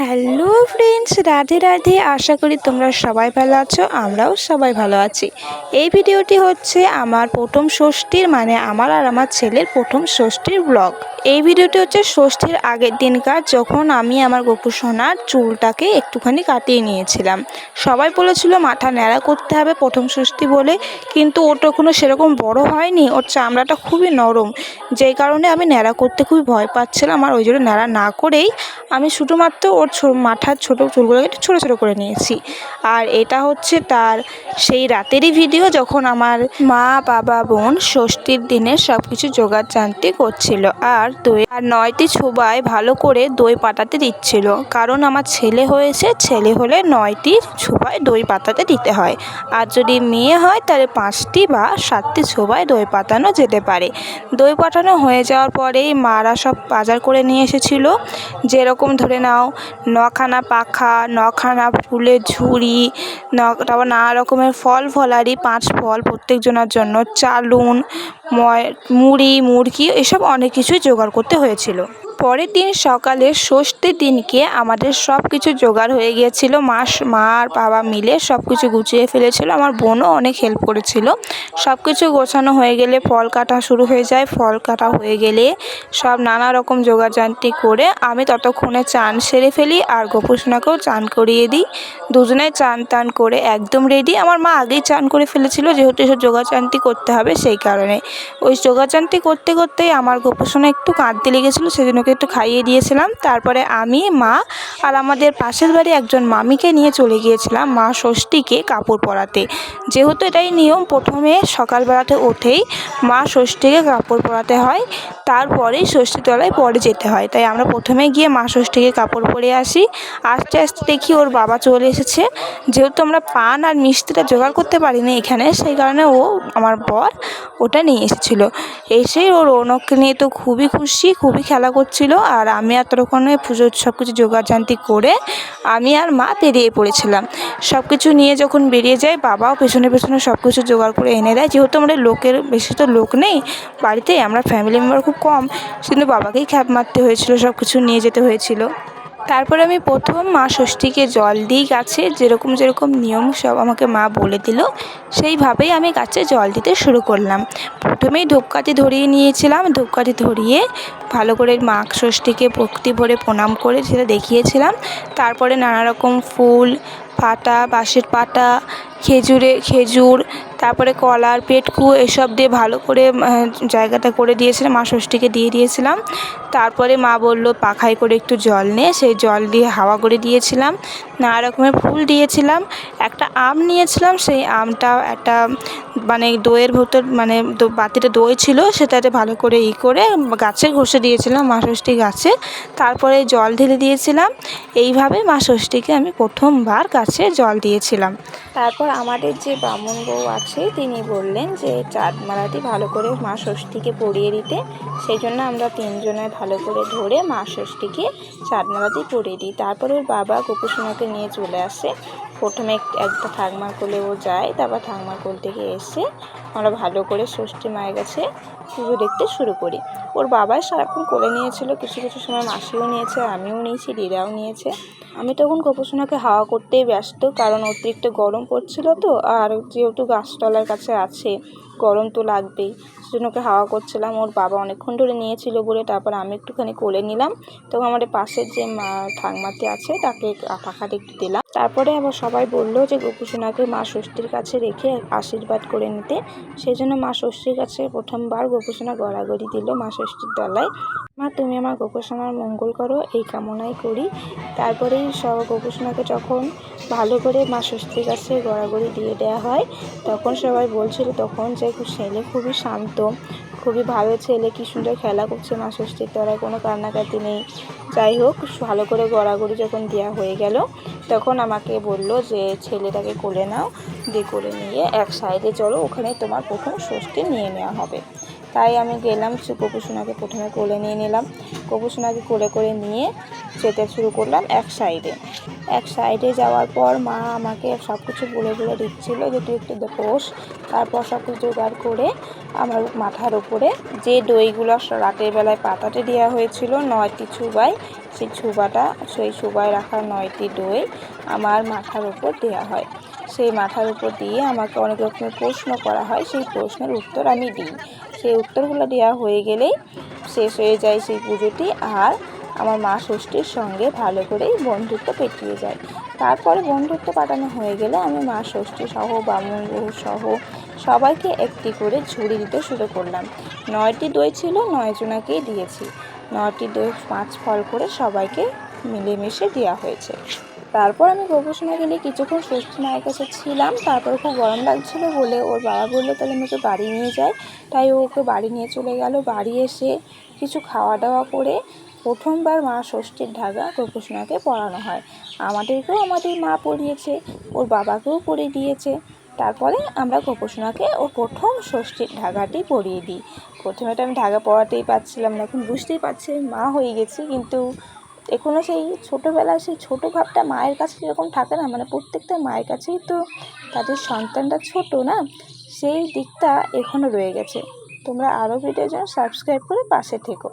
Hello friends Radhe Radhe, আশা করি তোমরা সবাই ভালো আছো, আমরাও সবাই ভালো আছি। এই ভিডিওটি হচ্ছে আমার প্রথম ষষ্ঠীর মানে আমার আর আমার ছেলের প্রথম ষষ্ঠীর ব্লগ এই ভিডিওটি হচ্ছে ষষ্ঠীর আগের দিনকার, যখন আমি আমার গোপু সোনার চুলটাকে একটুখানি কাটিয়ে নিয়েছিলাম। সবাই বলেছিল মাথা ন্যাড়া করতে হবে প্রথম ষষ্ঠী বলে, কিন্তু ওটা কোনো সেরকম বড় হয়নি, ওর চামড়াটা খুবই নরম। যেই কারণে আমি ন্যাড়া করতে খুবই ভয় পাচ্ছিলাম, আর ওই জন্য ন্যাড়া না করেই আমি শুধুমাত্র ওর ছো- মাথার ছোটো চুলগুলোকে একটু ছোটো ছোটো করে নিয়েছি। আর এটা হচ্ছে তার সেই রাতেরই ভিডিও যখন আমার মা, বাবা, বোন ষষ্ঠীর দিনে সব কিছু জোগাড় জানতে করছিল আর দই আর নয়টি ছোবায় ভালো করে দই পাতাতে দিচ্ছিল। কারণ আমার ছেলে হয়েছে, ছেলে হলে নয়টি ছোবায় দই পাতাতে দিতে হয়। আর যদি মেয়ে হয় তাহলে পাঁচটি বা সাতটি ছোবায় দই পাতানো যেতে পারে। দই পাঠানো হয়ে যাওয়ার পরেই মারা সব বাজার করে নিয়ে এসেছিল। যেরকম ধরে নাও নখানা পাখা, নখানা ফুলের ঝুড়ি, ন, তারপর নানা রকমের ফল ফলারি, পাঁচ ফল প্রত্যেকজনের জন্য, চালুন, ময়, মুড়ি মুড়কি এসব অনেক কিছুই জোগাড় করতে হয়েছিল। পরের দিন সকালে ষষ্ঠীর দিনকে আমাদের সব কিছু জোগাড় হয়ে গিয়েছিল। মাস মা আর বাবা মিলে সব কিছু গুছিয়ে ফেলেছিল। আমার বোনও অনেক হেল্প করেছিল। সব কিছু গোছানো হয়ে গেলে ফল কাটা শুরু হয়ে যায়। ফল কাটা হয়ে গেলে সব নানা রকম জোগাড়জান্তি করে আমি ততক্ষণে চান সেরে ফেলি আর গোপুসোনাকেও চান করিয়ে দিই। দুজনে চান টান করে একদম রেডি আমার মা আগেই চান করে ফেলেছিল যেহেতু এসব জোগাড়জান্তি করতে হবে সেই কারণে। ওই জোগাড়জান্তি করতে করতেই আমার গোপুসোনা একটু কাঁদতে লেগেছিলো, সেজন্য ওকে একটু খাইয়ে দিয়েছিলাম। তারপরে আমি মা আর আমাদের পাশের বাড়ি একজন মামিকে নিয়ে চলে গিয়েছিলাম, মা ষষ্ঠীকে কাপড় পরাতে। যেহেতু এটাই নিয়ম, প্রথমে সকালবেলাতে উঠেই মা ষষ্ঠীকে কাপড় পরাতে হয়, তারপরেই ষষ্ঠী তলায় পরে যেতে হয়। তাই আমরা প্রথমে গিয়ে মা ষষ্ঠীকে কাপড় পরে আসি। আস্তে আস্তে দেখি ওর বাবা চলে এসেছে। যেহেতু আমরা পান আর মিষ্টিটা জোগাড় করতে পারিনি এখানে, সেই কারণে ও আমার বর ওটা নিয়ে এসেছিল। এসেই ওর রৌনককে নিয়ে তো খুবই খুশি, খুবই খেলা করছিল। আর আমি আর ততক্ষণে পুজোর সব কিছু জোগাড়জান্তি করে আমি আর মা বেরিয়ে পড়েছিলাম। সব কিছু নিয়ে যখন বেরিয়ে যাই, বাবাও পেছনে পেছনে সব কিছু জোগাড় করে এনে দেয়। যেহেতু আমাদের লোকের বেশি তো লোক নেই বাড়িতে, আমরা ফ্যামিলি মেম্বার খুব কম, কিন্তু বাবাকেই খ্যাপ মারতে হয়েছিল সব কিছু নিয়ে যেতে হয়েছিল। তারপরে আমি প্রথম মা ষষ্ঠীকে জল দিই গাছে, যেরকম যেরকম নিয়ম সব আমাকে মা বলে দিল, সেইভাবেই আমি গাছে জল দিতে শুরু করলাম। প্রথমেই ধূপকাঠি ধরিয়ে নিয়েছিলাম, ধূপকাঠি ধরিয়ে ভালো করে মা ষষ্ঠীকে ভক্তি ভরে প্রণাম করে সেটা দেখিয়েছিলাম। তারপরে নানা রকম ফুল পাতা বাঁশের পাটা, খেজুরে, খেজুর, তারপরে কলার পেটকু এসব দিয়ে ভালো করে জায়গাটা করে দিয়েছিলাম, মা ষষ্ঠীকে দিয়ে দিয়েছিলাম। তারপরে মা বলল, পাখায় করে একটু জল নে, সেই জল দিয়ে হাওয়া করে দিয়েছিলাম। নানা রকমের ফুল দিয়েছিলাম। একটা আম নিয়েছিলাম, সেই আমটা একটা মানে দইয়ের ভেতর মানে বাটিতে দই ছিল, সেটাতে ভালো করে ই করে গাছে ঘষে দিয়েছিলাম মা ষষ্ঠী গাছে। তারপরে জল ঢেলে দিয়েছিলাম। এইভাবে মা ষষ্ঠীকে আমি প্রথমবার গাছে জল দিয়েছিলাম। তারপর আমাদের যে ব্রাহ্মণ বউ আছে, তিনি বললেন যে, চাঁদমালাটি ভালো করে মা ষষ্ঠীকে পরিয়ে দিতে। সেই জন্য আমরা তিনজনে ভালো করে ধরে মা ষষ্ঠীকে চাঁদমালাটি পরিয়ে দিই। তারপরে ওর বাবা গোপুসোনাকে নিয়ে চলে আসে। প্রথমে একটা ঠাকমার কোলে ও যায়, তারপর ঠাকমার কোল থেকে এসে আমরা ভালো করে ষষ্ঠী মায়ের কাছে পুজো দেখতে শুরু করি। ওর বাবাই সারাক্ষণ কোলে নিয়েছিল, কিছু কিছু সময় মাসিও নিয়েছে, আমিও নিয়েছি, দিদাও নিয়েছে। আমি তখন গোপুসোনাকে হাওয়া করতেই ব্যস্ত, কারণ অতিরিক্ত গরম পড়ছিল তো, আর যেহেতু গাছতলার কাছে আছে গরম তো লাগবেই। সেজন্য ওকে হাওয়া করছিলাম। ওর বাবা অনেকক্ষণ ধরে নিয়েছিল বলে তারপর আমি একটুখানি কোলে নিলাম। তখন আমাদের পাশের যে ঠাকমাতে আছে, তাকে পাখাতে একটু দিলাম। তারপরে আবার সবাই বলল যে, গোপুসোনাকে মা ষষ্ঠীর কাছে রেখে আশীর্বাদ করে নিতে। সেই জন্য মা ষষ্ঠীর কাছে প্রথমবার গোপুসোনা গড়াগড়ি দিল মা ষষ্ঠীর তলায়। মা, তুমি আমার গোপুসোনার মঙ্গল করো, এই কামনাই করি। তারপরেই সব গোপুসোনাকে যখন ভালো করে মা ষষ্ঠীর কাছে গড়াগড়ি দিয়ে দেওয়া হয়, তখন সবাই বলছিল, তখন যে ছেলে, খুবই শান্ত, খুবই ভালো ছেলে, কি সুন্দর খেলা করছে মা ষষ্ঠীর তলায় কোনো কান্নাকাটি নেই। যাই হোক, ভালো করে গড়াগড়ি যখন দেওয়া হয়ে গেল, তখন আমাকে বলল যে, ছেলেটাকে কোলে নাও, দিয়ে কোলে নিয়ে এক সাইডে চলো, ওখানে তোমার প্রথম ষষ্ঠী নিয়ে নেওয়া হবে। তাই আমি গেলাম, সে গোপুসোনাকে প্রথমে কোলে নিয়ে নিলাম। কপুসোনাকে কোলে করে নিয়ে যেতে শুরু করলাম এক সাইডে। এক সাইডে যাওয়ার পর মা আমাকে সব কিছু বলে বলে দিচ্ছিল যে, তুই একটু বস। তারপর সব কিছু জোগাড় করে আমার মাথার উপরে যে দইগুলো রাতের বেলায় পাতাতে দেওয়া হয়েছিল, নয়টি চুবাই সেই ছুবাটা সেই ছুবায় রাখা নয়টি দই আমার মাথার উপর দেওয়া হয়। সেই মাথার উপর দিয়ে আমাকে অনেক রকমের প্রশ্ন করা হয়, সেই প্রশ্নের উত্তর আমি দিই। সেই উত্তরগুলো দেওয়া হয়ে গেলেই শেষ হয়ে যায় সেই পুজোটি। আর আমার মা ষষ্ঠীর সঙ্গে ভালো করেই বন্ধুত্ব পেটিয়ে যায়। তারপরে বন্ধুত্ব কাটানো হয়ে গেলে আমি মা ষষ্ঠী সহ, বামুন বহু সহ সবাইকে একটি করে ঝুড়ি দিতে শুরু করলাম। নয়টি দই ছিল, নয় জনাকেই দিয়েছি। নয়টি দই, পাঁচ ফল করে সবাইকে মিলেমিশে দেওয়া হয়েছে। তারপর আমি গোপসোনা গেলে কিছুক্ষণ ষষ্ঠী মায়ের কাছে ছিলাম। তারপর খুব গরম লাগছিল বলে ওর বাবা বলল, তাহলে আমাকে বাড়ি নিয়ে যায় তাই ও ওকে বাড়ি নিয়ে চলে গেল। বাড়ি এসে কিছু খাওয়া দাওয়া করে প্রথমবার মা ষষ্ঠীর ধাগা গোপসোনাকে পরানো হয়। আমাদেরকেও আমাদের মা পড়িয়েছে, ওর বাবাকেও পরিয়ে দিয়েছে। তারপরে আমরা গোপসোনাকে ওর প্রথম ষষ্ঠীর ধাগাটি পরিয়ে দিই। প্রথমে তো আমি ধাগা পড়াতেই পারছিলাম না, এখন বুঝতেই পারছি মা হয়ে গেছি। কিন্তু এখনও সেই ছোটোবেলায় সেই ছোটো ভাবটা মায়ের কাছে যেরকম থাকে না মানে প্রত্যেকটা মায়ের কাছেই তো তাদের সন্তানটা ছোট না, সেই দিকটা এখনও রয়ে গেছে। তোমরা আরও ভিডিও যেন সাবস্ক্রাইব করে পাশে থেকো।